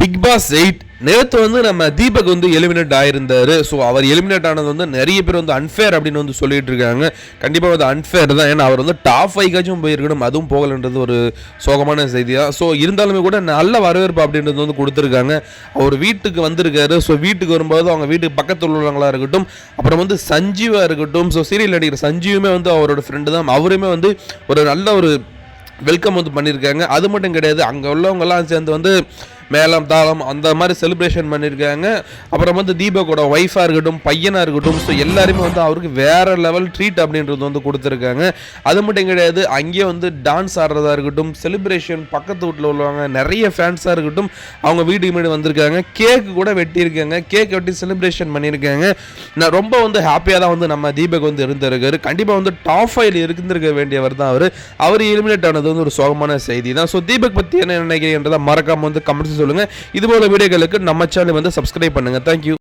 Big pass eight நேற்று வந்து நம்ம தீபக் வந்து எலிமினேட் ஆயிருந்தார். ஸோ அவர் எலிமினேட் ஆனது வந்து நிறைய பேர் வந்து அன்ஃபேர் அப்படின்னு வந்து சொல்லிட்டு இருக்காங்க. கண்டிப்பாக வந்து அன்ஃபேர் தான். ஏன்னா அவர் வந்து டாப் ஃபைவ்காச்சும் போயிருக்கணும். அதுவும் போகலன்றது ஒரு சோகமான செய்தி தான் ஸோ இருந்தாலுமே கூட நல்ல வரவேற்பு அப்படின்றது வந்து கொடுத்துருக்காங்க. அவர் வீட்டுக்கு வந்திருக்காரு. ஸோ வீட்டுக்கு வரும்போது அவங்க வீட்டுக்கு பக்கத்தில் உள்ளவங்களாக இருக்கட்டும் அப்புறம் வந்து சஞ்சீவாக இருக்கட்டும். ஸோ சீரியல் நடிகர் சஞ்சீவுமே வந்து அவரோட ஃப்ரெண்டு தான். அவருமே வந்து ஒரு நல்ல ஒரு வெல்கம் வந்து பண்ணியிருக்காங்க. அது மட்டும் கிடையாது அங்கே உள்ளவங்கெல்லாம் சேர்ந்து வந்து மேளம் தாளம் அந்த மாதிரி செலிப்ரேஷன் பண்ணியிருக்காங்க அப்புறம் வந்து தீபக்கோட ஒய்ஃபாக இருக்கட்டும் பையனாக இருக்கட்டும் ஸோ எல்லாருமே வந்து அவருக்கு வேறு லெவல் ட்ரீட் அப்படின்றது வந்து கொடுத்துருக்காங்க. அது மட்டும் கிடையாது அங்கேயே வந்து டான்ஸ் ஆடுறதா இருக்கட்டும் செலிப்ரேஷன் பக்கத்து வீட்டில் உள்ளவங்க நிறைய ஃபேன்ஸாக இருக்கட்டும் அவங்க வீட்டுக்கு முன்னாடி வந்திருக்காங்க. கேக்கு கூட வெட்டியிருக்காங்க. கேக் வெட்டி செலிப்ரேஷன் பண்ணியிருக்காங்க. நான் ரொம்ப வந்து ஹாப்பியாக தான் வந்து நம்ம தீபக் வந்து இருந்திருக்காரு. கண்டிப்பாக வந்து டாப் ஃபைவ்ல இருந்திருக்க வேண்டியவர் தான் அவர். அவர் எலிமினேட் ஆனது வந்து ஒரு சோகமான செய்தி தான். ஸோ தீபக் பற்றி என்ன நினைக்கிறீங்கன்றதை மறக்காமல் வந்து கமெண்ட்ஸ் சொல்லுங்கள் இது போல வீடியோகளுக்கு நம்ம சேனல் வந்து சப்ஸ்கிரைப் பண்ணுங்கள் தேங்க்யூ